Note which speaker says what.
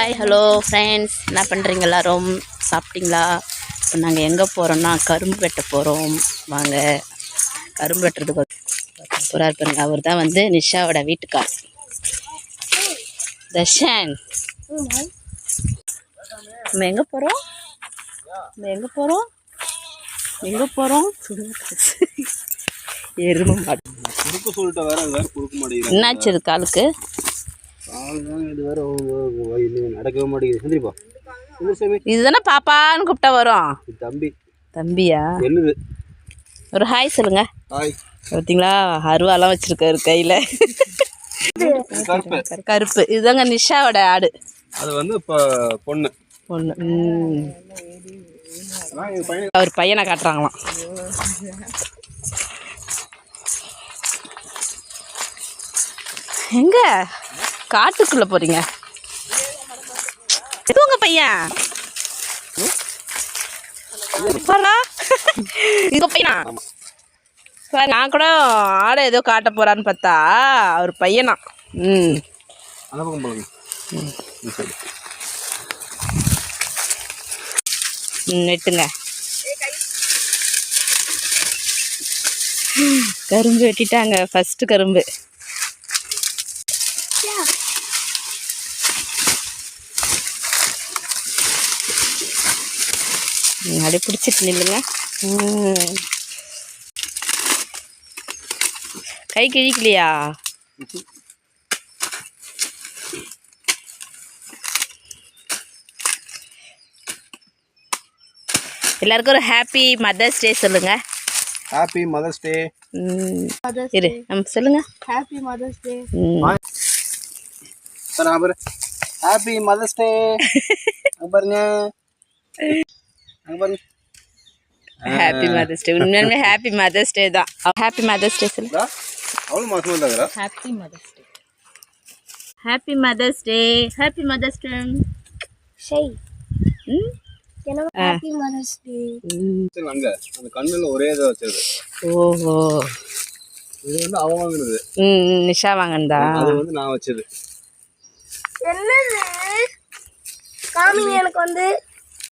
Speaker 1: Hi hello friends என்ன பண்ணுறீங்க எல்லாரும் சாப்பிட்டீங்களா? இப்போ நாங்கள் எங்கே போகிறோம்னா கரும்பு வெட்ட போகிறோம் வாங்க. கரும்பு வெட்டுறதுக்கு போகிறார் பாருங்க. அவர் தான் வந்து நிஷாவோட வீட்டுக்கார். தர்ஷன். நம்ம எங்கே போகிறோம் நம்ம எங்கே போகிறோம் எங்கே போகிறோம் எருமை மாடு.
Speaker 2: குறுக்க சொல்லிட்டு வேற அது வேற கொடுக்க மாட்டேங்கிறேன்
Speaker 1: என்னாச்சு இது காலுக்கு?
Speaker 2: இது வேற நடக்கவே மாட்டேங்குது சாமி
Speaker 1: இதுதானே பாப்பான்னு கூப்பிட்டா வரும்.
Speaker 2: தம்பி.
Speaker 1: தம்பியா?
Speaker 2: என்னது?
Speaker 1: ஒரு ஹாய் சொல்லுங்க.
Speaker 2: ஹாய்
Speaker 1: பார்த்தீங்களா அருவாலாம் வச்சிருக்காரு கையில்.
Speaker 2: கருப்பு.
Speaker 1: இதுதாங்க நிஷாவோட ஆடு.
Speaker 2: அது வந்து பொண்ணு. பையன்
Speaker 1: அவர் பையனை காட்டுறாங்களாம். எங்க? காட்டுக்குள்ள போறீங்க. இது உங்க பையன் உங்க பையனா? பாரு, நான் கூட ஆடை ஏதோ காட்ட போறான்னு பார்த்தா அவர் பையனா. ம். வெட்டுங்க கரும்பு வெட்டிட்டாங்க. ஃபர்ஸ்ட் கரும்பு. ம், அப்படியே பிடிச்சிட்டு நில்லுங்க. கை கிழிக்கலையா? எல்லாருக்கும் ஒரு ஹாப்பி மதர்ஸ் டே சொல்லுங்க.
Speaker 2: ஹாப்பி மதர்ஸ் டே
Speaker 1: ம், இரு நம்ம சொல்லுங்க.
Speaker 3: Happy mother's day
Speaker 2: happy mother's day அங்க பாருங்க அங்க பாருங்க
Speaker 1: ஹாப்பி மதர்ஸ் டே உண்மையாலுமே ஹாப்பி மதர்ஸ் டே தான் ஹாப்பி மதர்ஸ் டே சொல்லு
Speaker 2: அவளும் மாசமா இருந்தாங்க
Speaker 1: happy mother's day happy mother's day happy mother's
Speaker 2: ஒரே இதை வச்சது
Speaker 1: ஓஹோ.
Speaker 2: இது வந்து வாங்கினது.
Speaker 1: ம் ம், நிஷா வாங்கண்டா
Speaker 2: அது வந்து நான் வச்சது.
Speaker 3: என்னது? காமிங்க எனக்கு வந்து